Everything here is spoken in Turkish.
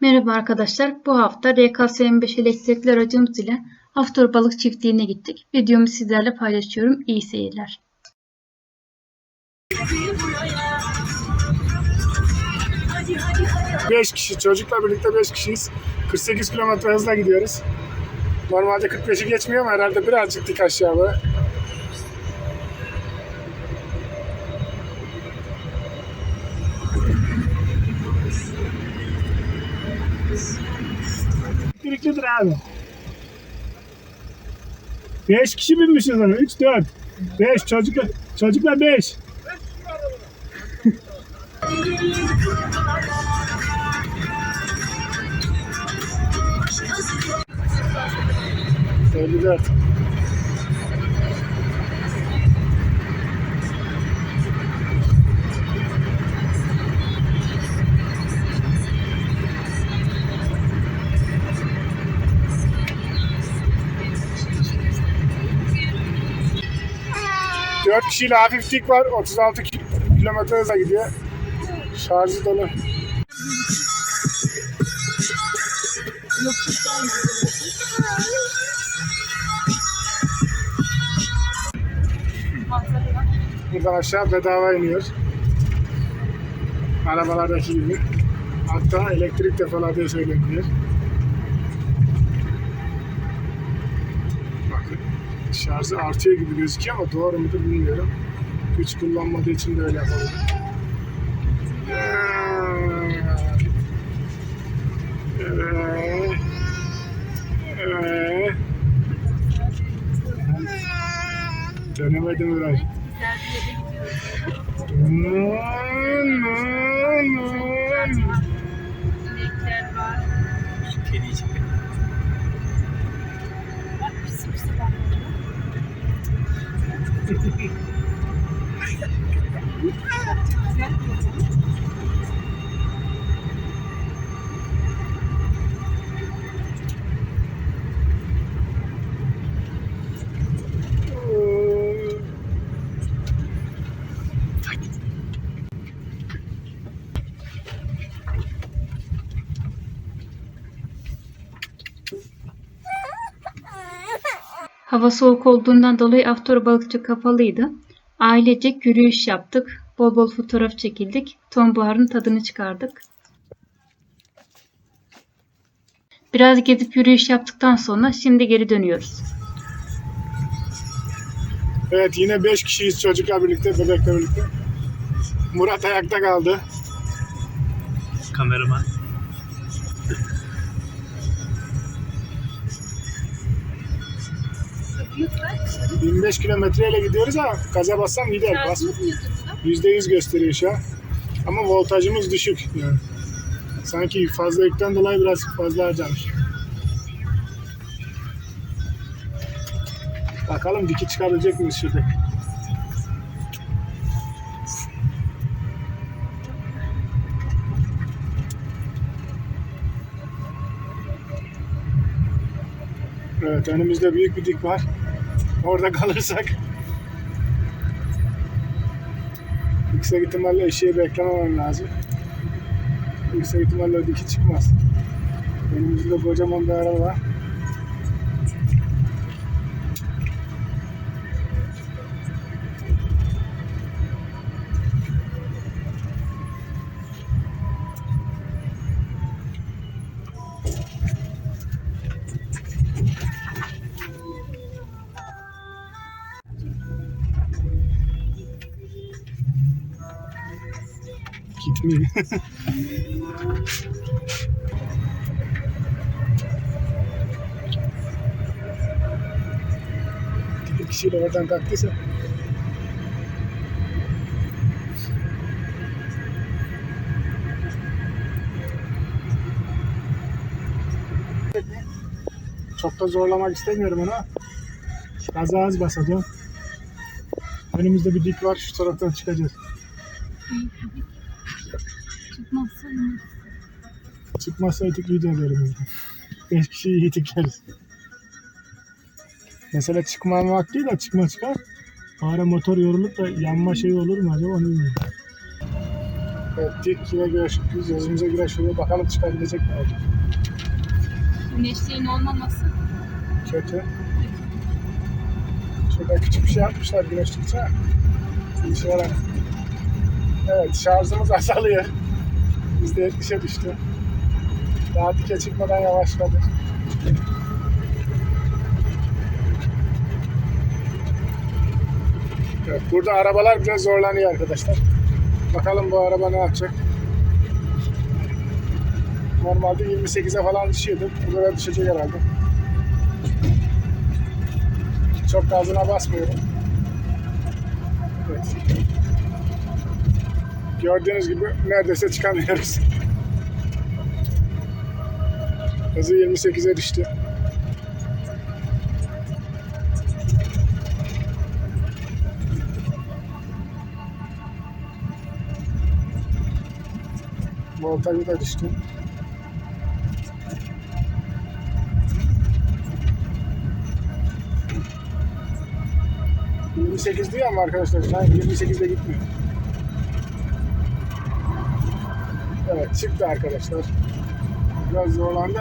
Merhaba arkadaşlar. Bu hafta RKS-25 elektrikli aracımız ile Haftor Balık Çiftliği'ne gittik. Videomu sizlerle paylaşıyorum. İyi seyirler. Beş kişi, çocukla birlikte 5 kişiyiz. 48 kilometre hızla gidiyoruz. Normalde 45'i geçmiyor ama herhalde birazcık dik aşağı böyle. kemiklidir abi. 5 kişi binmişiz ona. 3, 4, 5. Çocukla, çocukla 5. Söyledi artık. 4 kişiyle hafiflik var. 36 kilometre hıza gidiyor. Şarjı dolu. Buradan aşağı bedava iniyor. Arabalardaki gibi. Hatta elektrik depolar diye söyleniyor. Şarjı artıyor gibi gözüküyor ama doğru mudur bilmiyorum. Güç kullanmadığı için de öyle yapalım. Evet. Evet. Dönemedim biraz. Hava soğuk olduğundan dolayı Haftor Balıkçı kapalıydı. Ailecek yürüyüş yaptık. Bol bol fotoğraf çekildik. Sonbaharın tadını çıkardık. Biraz gezip yürüyüş yaptıktan sonra şimdi geri dönüyoruz. Evet yine 5 kişiyiz çocukla birlikte, bebekle birlikte. Murat ayakta kaldı. Kameraman. 25 kilometreyle gidiyoruz ama gaza bassam gider. Bas. %100 gösteriyor şu an. Ama voltajımız düşük. Yani. Sanki fazla yükten dolayı biraz fazla harcamış. Bakalım diki çıkabilecek miyiz şurada? Evet önümüzde büyük bir dik var. Orada kalırsak yüksek ihtimalle eşeği beklememem lazım. Yüksek ihtimalle o diki çıkmaz. Önümüzde kocaman bir araba var. Gitmiyor. Bir kişiyle oradan kalktıysa çok da zorlamak istemiyorum onu. Gaza az basacağım. Önümüzde bir dik var. Şu taraftan çıkacağız. Çıkmazsaydık iyi de elimizde. Beş kişiyi iyi tikleriz. Mesela çıkmamak değil de çıkma çıkar. Bari motor yorulup da yanma şeyi olur mu acaba onu bilmiyorum. Evet, dik yine güneş, gözümüze güneş vuruyor. Bakalım çıkabilecek mi? Güneşliğin olmaması. Kötü. Şurada küçük bir şey yapmışlar güneşlikçe. İşe yarar. Evet şarjımız azalıyor. %70'e düştü. Daha dike çıkmadan yavaşladı. Evet, burada arabalar biraz zorlanıyor arkadaşlar. Bakalım bu araba ne yapacak. Normalde 28'e falan düşüyordu. Bu kadar düşecek herhalde. Çok gazına basmıyorum. Evet. Gördüğünüz gibi neredeyse çıkamıyoruz. Hızı 28'e düştü. Voltajı da düştü. ...28 diyor ama arkadaşlar şu an 28'de gitmiyor. Evet çıktı arkadaşlar. Biraz zorlandı.